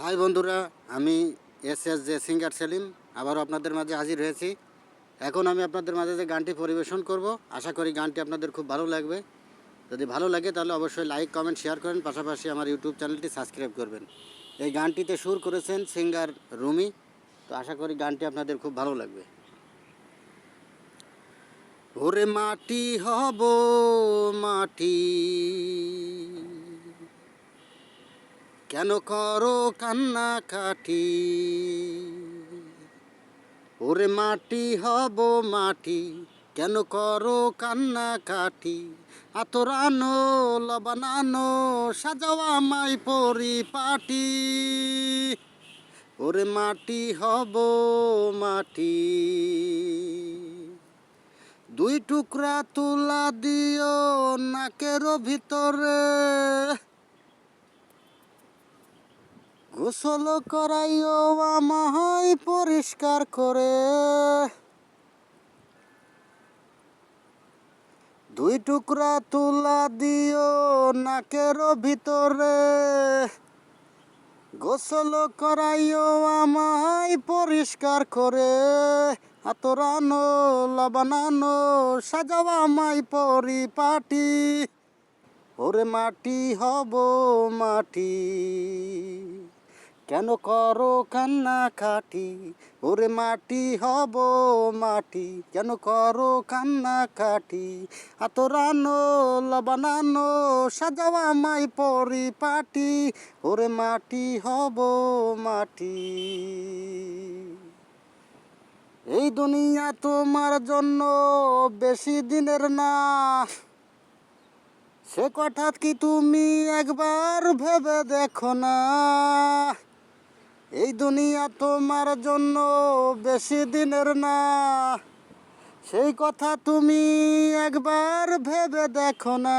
High বন্ধুরা, আমি S S J singer Selim, আবারও আপনাদের মাঝে হাজির হয়েছি। এখন আমি আপনাদের মাঝে যে গানটি পরিবেশন করব, আশা করি গানটি আপনাদের খুব ভালো লাগবে। যদি ভালো লাগে তাহলে অবশ্যই লাইক, কমেন্ট, শেয়ার করেন, পাশাপাশি আমার ইউটিউব চ্যানেলটি সাবস্ক্রাইব করবেন। এই গানটিতে সুর করেছেন সিঙ্গার রুমি, তো আশা করি গানটি আপনাদের খুব ভালো লাগবে। ওরে মাটি হব মাটি। কেন করো কান্না কাটি ওরে মাটি হব মাটি, কেন করো কান্না কাটি আতরানো লবানানো সাজাওয়া মাই পরিপাটি। ওরে মাটি হব মাটি, দুই টুকরা তুলা দিও নাকের ভিতরে। গোসল করাইও আমায় পরিষ্কার করে। দুই টুকরা তুলা দিও নাকের ভিতরে। গোসল করাইও আমায় পরিষ্কার করে। আতরানো লবানানো সাজাওয়া আমায় পরিপাটি। ওরে মাটি হব মাটি। কেন করো কান্না কাটি ওরে মাটি হব মাটি, কেন করো কান্না কাটি আতরানো, লবানানো সাজাওয়া মাই পরিপাটি, ওরে মাটি হব মাটি। এই দুনিয়া তোমার জন্য বেশি দিনের না। সে কথা কি তুমি একবার ভেবে দেখো না? এই দুনিয়া তোমার জন্য বেশি দিনের না। সেই কথা তুমি একবার ভেবে দেখো না।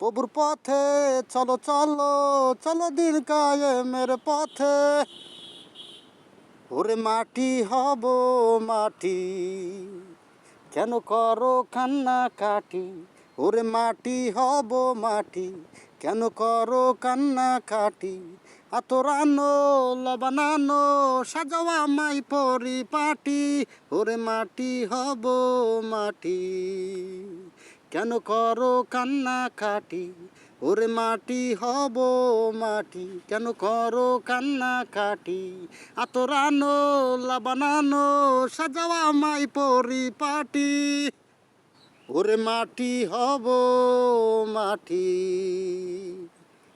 প্রভুর পথে চলো চলো চলো দিন কায়েমের পথে। ওরে মাটি হব মাটি, কেন করো কান্না কাটি ওরে মাটি হব মাটি কেন করো কান্না কাটি? আতরানো, লবানানো সাজাওয়া মাই পরিপাটি। ওরে মাটি হব মাটি। কেন করো কান্না কাটি? ওরে মাটি হব মাটি। কেন করো কান্না কাটি? আতরানো, লাবানানো সাজাওয়া মাই পরিপাটি। ওরে মাটি হব মাটি।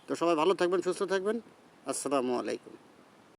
তো সবাই ভালো থাকবেন সুস্থ থাকবেন। আসসালামু আলাইকুম।